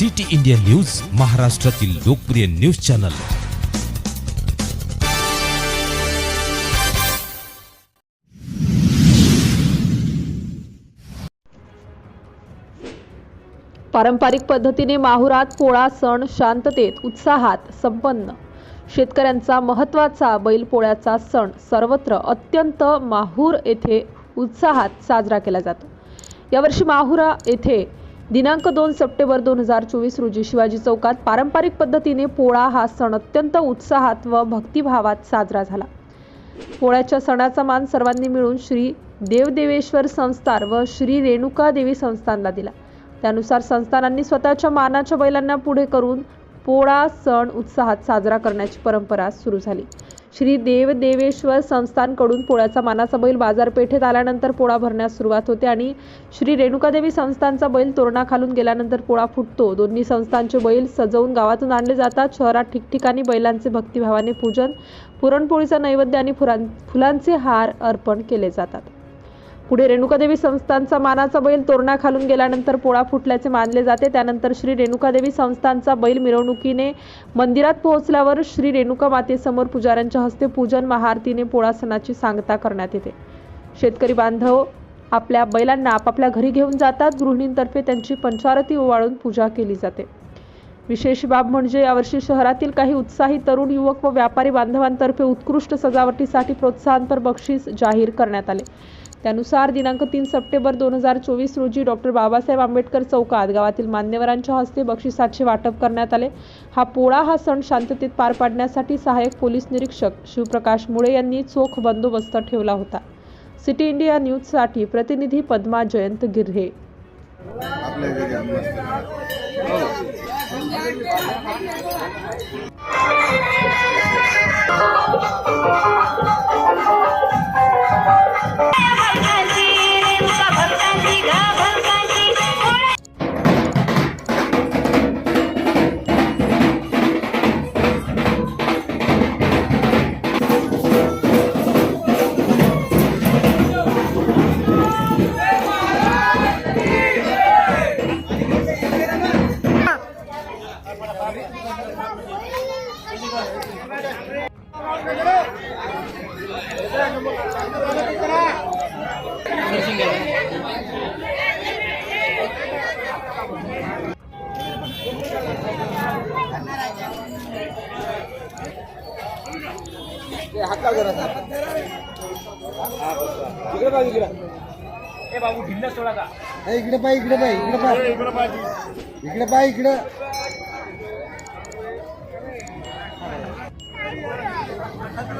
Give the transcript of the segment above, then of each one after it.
City India news महाराष्ट्रातील लोकप्रिय news channel. पारंपरिक पद्धतीने माहुरात पोळा सण शांततेत उत्साहात संपन्न. शेतकऱ्यांचा महत्त्वाचा बैलपोळ्याचा सण सर्वत्र अत्यंत माहूर येथे उत्साहात साजरा केला जातो. यावर्षी माहुरा येथे दिनांक दोन सप्टेंबर दोन हजार चोवीस रोजी शिवाजी चौकात पारंपरिक पद्धतीने पोळा हा सण अत्यंत उत्साहात व भक्तिभावात साजरा झाला. पोळ्याच्या सणाचा मान सर्वांनी मिळून श्री देवदेवेश्वर संस्थान व श्री रेणुका देवी संस्थानला दिला. त्यानुसार संस्थानांनी स्वतःच्या मानाच्या बैलांना पुढे करून पोळा सण उत्साहात साजरा करण्याची परंपरा सुरू झाली. श्री देवदेवेश्वर संस्थानकडून पोळ्याचा मानाचा बैल बाजारपेठेत आल्यानंतर पोळा भरण्यास सुरुवात होते आणि श्री रेणुकादेवी संस्थानचा बैल तोरणा खालून गेल्यानंतर पोळा फुटतो. दोन्ही संस्थांचे बैल सजवून गावातून आणले जातात. शहरात ठिकठिकाणी बैलांचे भक्तिभावाने पूजन पुरणपोळीचा नैवेद्य आणि फुरां फुलांचे हार अर्पण केले जातात. पुढे रेणुकादेवी संस्थानचा मानाचा बैल तोरणा खालून गेल्यानंतर पोळा फुटल्याचे मानले जाते. त्यानंतर श्री रेणुकादेवी संस्थानचा बैल मिरवणुकीने मंदिरात पोहोचल्यावर श्री रेणुका मातेसमोर पुजाऱ्यांच्या हस्ते पूजन महाआरतीने पोळा सणाची सांगता करण्यात येते. शेतकरी बांधव आपल्या बैलांना आपापल्या घरी घेऊन जातात. गृहिणींतर्फे त्यांची पंचारती ओवाळून पूजा केली जाते. विशेष बाब म्हणजे यावर्षी शहरातील काही उत्साही तरुण युवक व व्यापारी बांधवांतर्फे उत्कृष्ट सजावटीसाठी प्रोत्साहनपर बक्षीस जाहीर करण्यात आले. त्यानुसार दिनांक तीन सप्टेंबर दोन हजार चोवीस रोजी डॉक्टर बाबासाहेब आंबेडकर चौकात गावातील मान्यवरांच्या हस्ते बक्षिसाचे वाटप करण्यात आले. हा पोळा हा सण शांततेत पार पाडण्यासाठी सहाय्यक पोलीस निरीक्षक शिवप्रकाश मुळे यांनी चोख बंदोबस्त ठेवला होता. सिटी इंडिया न्यूजसाठी प्रतिनिधी पद्मा जयंत गिर्हे. ए, इकडे पाय. इकडे पाय इकडे पाय. इकडे पाय इकडे.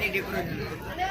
ini dia perut.